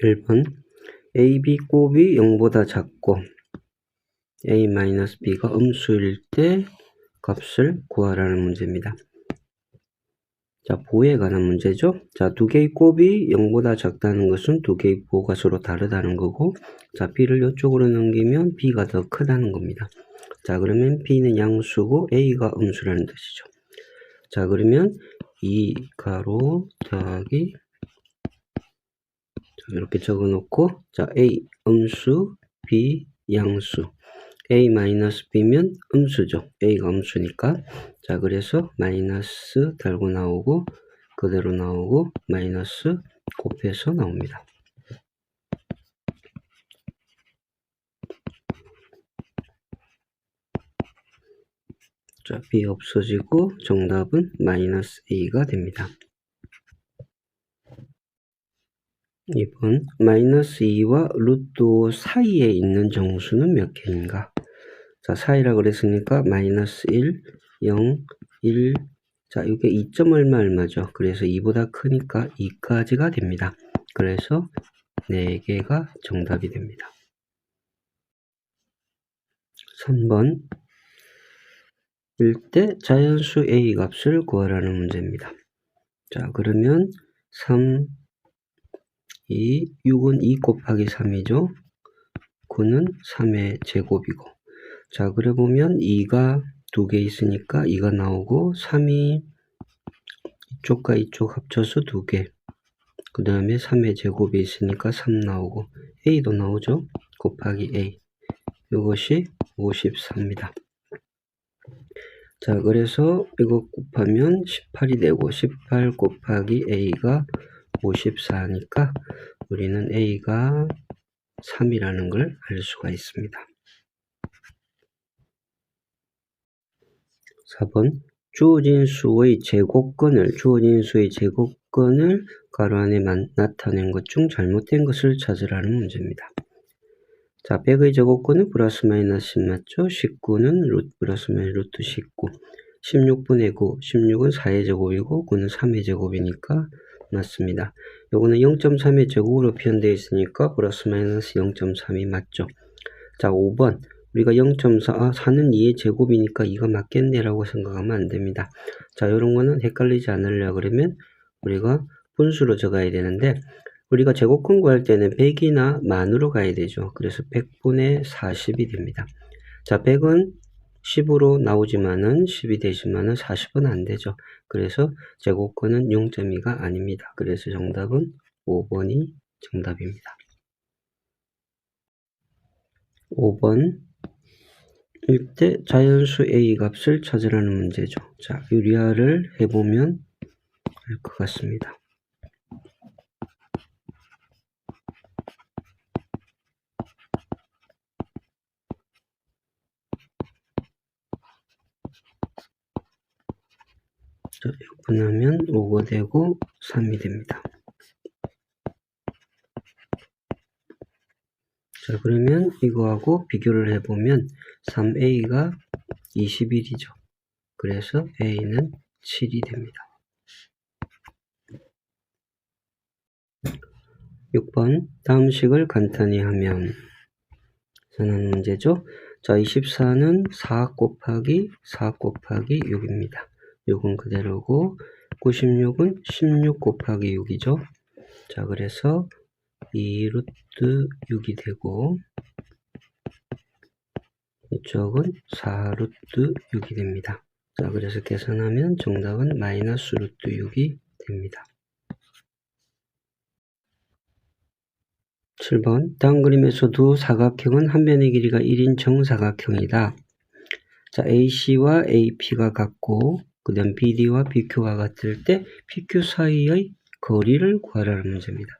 1번 AB 곱이 0보다 작고 A-B가 음수일 때 값을 구하라는 문제입니다. 자, 보에 관한 문제죠. 자, 두 개의 곱이 0보다 작다는 것은 두 개의 보가 서로 다르다는 거고, 자, B를 이쪽으로 넘기면 B가 더 크다는 겁니다. 자, 그러면 B는 양수고 A가 음수라는 뜻이죠. 자, 그러면 2 가로 더하기 자, 이렇게 적어 놓고, 자, A 음수, B 양수. a 마이너스 b면 음수죠. a가 음수니까. 자, 그래서 마이너스 달고 나오고 그대로 나오고 마이너스 곱해서 나옵니다. 자, b 없어지고 정답은 마이너스 a가 됩니다. 2번 마이너스 2와 루트 5 사이에 있는 정수는 몇 개인가? 자, 사이라 그랬으니까 마이너스 1, 0, 1. 자, 이게 2점 얼마 얼마죠? 그래서 2보다 크니까 2까지가 됩니다. 그래서 4개가 정답이 됩니다. 3번 일때 자연수 A 값을 구하라는 문제입니다. 자, 그러면 3, 2, 6은 2 곱하기 3이죠. 9는 3의 제곱이고 자, 그래 보면 2가 두 개 있으니까 2가 나오고 3이 이쪽과 이쪽 합쳐서 두 개. 그 다음에 3의 제곱이 있으니까 3 나오고 a도 나오죠. 곱하기 a. 이것이 54입니다. 자, 그래서 이거 곱하면 18이 되고 18 곱하기 a가 54니까 우리는 a가 3이라는 걸 알 수가 있습니다. 4번 주어진 수의 제곱근을 주어진 수의 제곱근을 가로 안에 나타낸 것 중 잘못된 것을 찾으라는 문제입니다. 자, 100의 제곱근은 플러스 마이너스 10 맞죠? 19는 루트 플러스 마이너스 루트 19 16분의 9, 16은 4의 제곱이고 9는 3의 제곱이니까 맞습니다. 요거는 0.3의 제곱으로 표현되어 있으니까 플러스 마이너스 0.3이 맞죠. 자, 5번 우리가 0.4, 아, 4는 2의 제곱이니까 이거 맞겠네 라고 생각하면 안 됩니다. 자, 이런 거는 헷갈리지 않으려 그러면 우리가 분수로 적어야 되는데 우리가 제곱 근 구할 때는 100이나 만으로 가야 되죠. 그래서 100분의 40이 됩니다. 자, 100은 10으로 나오지만은 10이 되지만은 40은 안 되죠. 그래서 제곱근은 0.2가 아닙니다. 그래서 정답은 5번이 정답입니다. 5번 일때 자연수 A 값을 찾으라는 문제죠. 자, 유리화를 해보면 알 것 같습니다. 자, 6분하면 5가 되고 3이 됩니다. 자, 그러면 이거하고 비교를 해보면 3a가 21이죠. 그래서 a는 7이 됩니다. 6번 다음 식을 간단히 하면 저는 문제죠. 자 24는 4 곱하기 4 곱하기 6입니다. 6은 그대로고 96은 16 곱하기 6이죠. 자 그래서 2 루트 6이 되고 이쪽은 4 루트 6이 됩니다. 자, 그래서 계산하면 정답은 마이너스 루트 6이 됩니다. 7번 다음 그림에서도 사각형은 한 변의 길이가 1인 정사각형이다. 자, AC와 AP가 같고 그 다음 BD와 BQ가 같을 때 PQ 사이의 거리를 구하라는 문제입니다.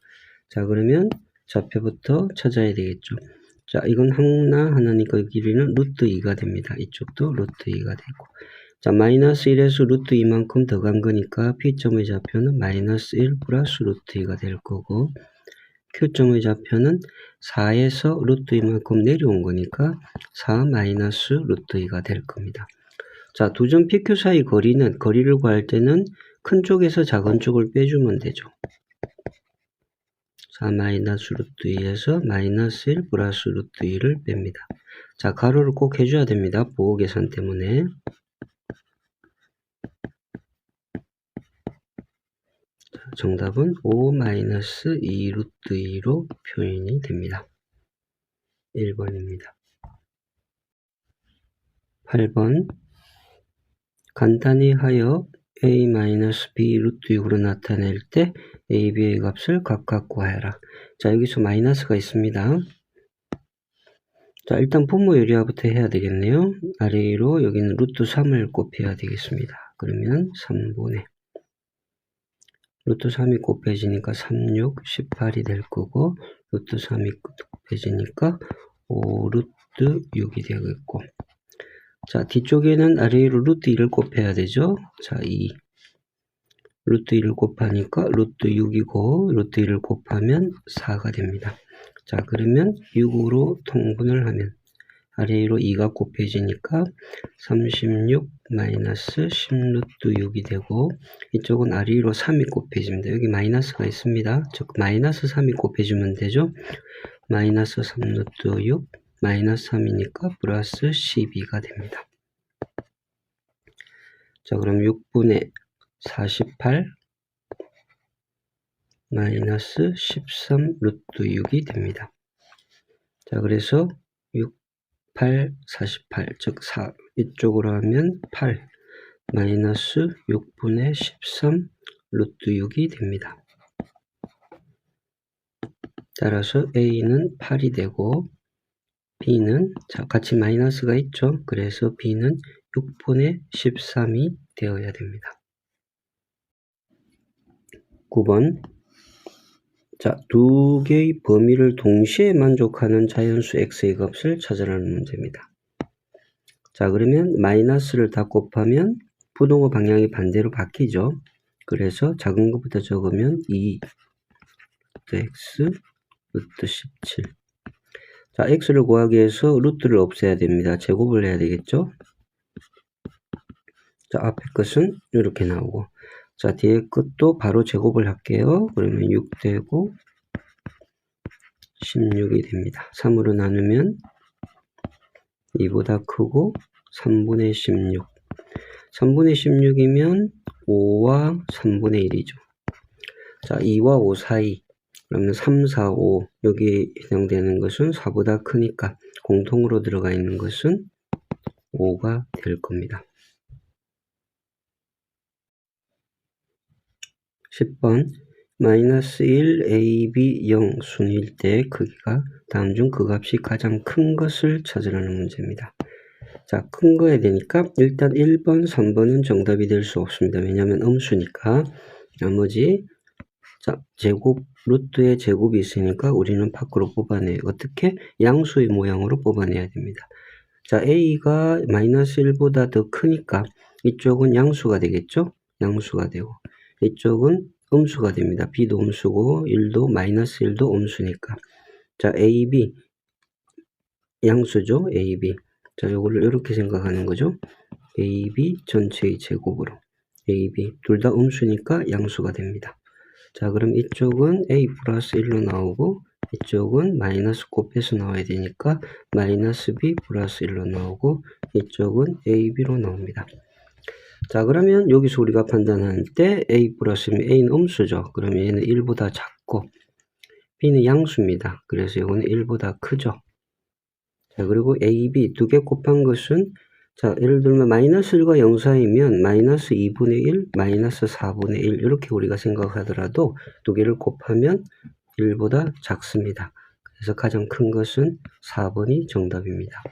자 그러면 좌표부터 찾아야 되겠죠. 자 이건 하나 하나니까 길이는 루트 2가 됩니다. 이쪽도 루트 2가 되고 자 마이너스 1에서 루트 2만큼 더 간 거니까 P점의 좌표는 마이너스 1 플러스 루트 2가 될 거고 Q점의 좌표는 4에서 루트 2만큼 내려온 거니까 4 마이너스 루트 2가 될 겁니다. 자, 두 점 PQ 사이 거리는 거리를 구할 때는 큰 쪽에서 작은 쪽을 빼주면 되죠. 4 마이너스 루트 2에서 마이너스 1 플러스 루트 2를 뺍니다. 자, 가로를 꼭 해줘야 됩니다. 보호 계산 때문에. 자, 정답은 5 마이너스 2 루트 2로 표현이 됩니다. 1번입니다. 8번 간단히 하여 a-b 루트 6으로 나타낼 때 a, b의 값을 각각 구하여라. 자 여기서 마이너스가 있습니다. 자 일단 분모 요리화부터 해야 되겠네요. 아래로 여기는 루트 3을 곱해야 되겠습니다. 그러면 3분의 루트 3이 곱해지니까 3, 6, 18이 될 거고 루트 3이 곱해지니까 5 루트 6이 되겠고 자, 뒤쪽에는 아래로 루트 2를 곱해야 되죠. 자, 2. 루트 2를 곱하니까 루트 6이고 루트 2를 곱하면 4가 됩니다. 자, 그러면 6으로 통분을 하면 아래로 2가 곱해지니까 36 마이너스 10 루트 6이 되고 이쪽은 아래로 3이 곱해집니다. 여기 마이너스가 있습니다. 즉 마이너스 3이 곱해주면 되죠. 마이너스 3 루트 6 마이너스 3이니까 플러스 12가 됩니다. 자, 그럼 6분의 48 마이너스 13 루트 6이 됩니다. 자, 그래서 6, 8, 48, 즉 4, 이쪽으로 하면 8 마이너스 6분의 13 루트 6이 됩니다. 따라서 A는 8이 되고 b는 자 같이 마이너스가 있죠. 그래서 b는 6분의 13이 되어야 됩니다. 9번 자, 두 개의 범위를 동시에 만족하는 자연수 x의 값을 찾으라는 문제입니다. 자, 그러면 마이너스를 다 곱하면 부동호 방향이 반대로 바뀌죠. 그래서 작은 것부터 적으면 2 x 루트 17 자, x를 구하기 위해서 루트를 없애야 됩니다. 제곱을 해야 되겠죠? 자, 앞에 것은 이렇게 나오고 자, 뒤에 것도 바로 제곱을 할게요. 그러면 6 되고 16이 됩니다. 3으로 나누면 2보다 크고 3분의 16 3분의 16이면 5와 3분의 1이죠. 자, 2와 5 사이 그러면 3, 4, 5 여기 해당되는 것은 4보다 크니까 공통으로 들어가 있는 것은 5가 될 겁니다. 10번 마이너스 1 AB 0 순일 때 크기가 다음 중 그 값이 가장 큰 것을 찾으라는 문제입니다. 자, 큰 거에 되니까 일단 1번, 3번은 정답이 될 수 없습니다. 왜냐하면 음수니까 나머지 자, 제곱, 루트의 제곱이 있으니까 우리는 밖으로 뽑아내요. 어떻게? 양수의 모양으로 뽑아내야 됩니다. 자, a가 마이너스 1보다 더 크니까 이쪽은 양수가 되겠죠? 양수가 되고 이쪽은 음수가 됩니다. b도 음수고 1도 마이너스 1도 음수니까 자, ab 양수죠? ab 자, 요거를 이렇게 생각하는 거죠. ab 전체의 제곱으로 ab 둘 다 음수니까 양수가 됩니다. 자 그럼 이쪽은 a 플러스 1로 나오고 이쪽은 마이너스 곱해서 나와야 되니까 마이너스 b 플러스 1로 나오고 이쪽은 ab로 나옵니다. 자 그러면 여기서 우리가 판단할 때 a 플러스면 a는 음수죠. 그러면 얘는 1보다 작고 b는 양수입니다. 그래서 이거는 1보다 크죠. 자 그리고 a, b 두 개 곱한 것은 자, 예를 들면 마이너스 1과 0 사이면 마이너스 2분의 1, 마이너스 4분의 1 이렇게 우리가 생각하더라도 두 개를 곱하면 1보다 작습니다. 그래서 가장 큰 것은 4번이 정답입니다.